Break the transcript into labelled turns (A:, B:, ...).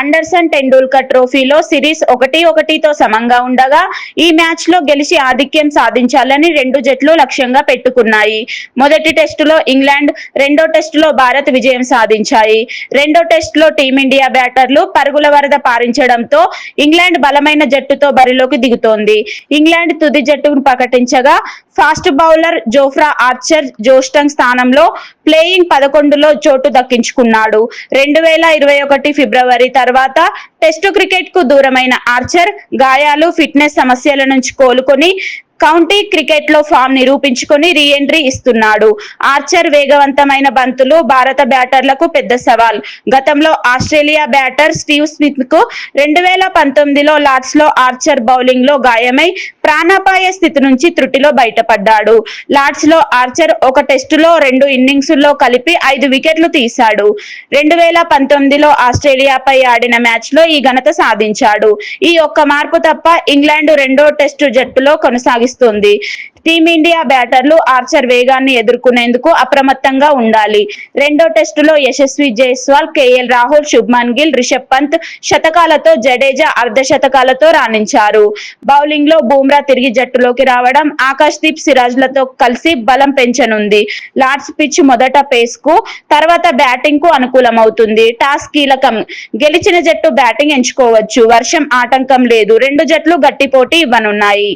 A: Anderson Tendulkar ట్రోఫీలో series ఒకటి ఒకటితో సమంగా ఉండగా ఈ మ్యాచ్లో గెలిచి ఆధిక్యం సాధించాలని రెండు జట్లు లక్ష్యంగా పెట్టుకున్నాయి. మొదటి టెస్టులో ఇంగ్లాండ్ రెండో టెస్టులో భారత్ విజయం సాధించాయి. రెండో టెస్టులో టీమిండియా బ్యాటర్లు పరుగుల వరద పారించడంతో ఇంగ్లాండ్ బలమైన జట్టుతో బరిలోకి దిగుతోంది. ఇంగ్లాండ్ తుది జట్టును ప్రకటించగా fast bowler Jofra Archer Josh Tongue స్థానంలో ప్లేయింగ్ పదకొండులో చోటు దక్కించుకున్నాడు. రెండు వేల ఇరవై ఒకటి ఫిబ్రవరి తర్వాత టెస్టు క్రికెట్కు దూరమైన ఆర్చర్ గాయాలు ఫిట్నెస్ సమస్యల నుంచి కోలుకొని కౌంటీ క్రికెట్లో ఫామ్ నిరూపించుకొని రీఎంట్రీ ఇస్తున్నాడు. ఆర్చర్ వేగవంతమైన బంతులు భారత బ్యాటర్లకు పెద్ద సవాల్. గతంలో ఆస్ట్రేలియా బ్యాటర్ స్టీవ్ స్మిత్కు రెండు వేల పంతొమ్మిదిలో లార్డ్స్లో ఆర్చర్ బౌలింగ్లో గాయమై ప్రాణాపాయ స్థితి నుంచి త్రుటిలో బయటపడ్డాడు. లార్డ్స్లో ఆర్చర్ ఒక టెస్టులో రెండు ఇన్నింగ్స్లో కలిపి ఐదు వికెట్లు తీశాడు. రెండు వేల పంతొమ్మిదిలో ఆస్ట్రేలియాపై ఆడిన మ్యాచ్లో ఈ ఘనత సాధించాడు. ఈ ఒక్క మార్పు తప్ప ఇంగ్లాండ్ రెండో టెస్టు జట్టులో కొనసాగిస్తుంది. టీమిండియా బ్యాటర్లు ఆర్చర్ వేగాన్ని ఎదుర్కొనేందుకు అప్రమత్తంగా ఉండాలి. రెండో టెస్టులో యశస్వి జైస్వాల్ కేఎల్ రాహుల్ శుభ్మన్ గిల్ రిషబ్ పంత్ శతకాలతో జడేజా అర్ధ శతకాలతో రాణించారు. బౌలింగ్లో బూమ్రా తిరిగి జట్టులోకి రావడం ఆకాష్ దీప్ సిరాజ్లతో కలిసి బలం పెంచనుంది. లార్డ్స్ పిచ్ మొదట పేస్కు తర్వాత బ్యాటింగ్కు అనుకూలమవుతుంది. టాస్ కీలకం. గెలిచిన జట్టు బ్యాటింగ్ ఎంచుకోవచ్చు. వర్షం ఆటంకం లేదు. రెండు జట్లు గట్టి పోటీ ఇవ్వనున్నాయి.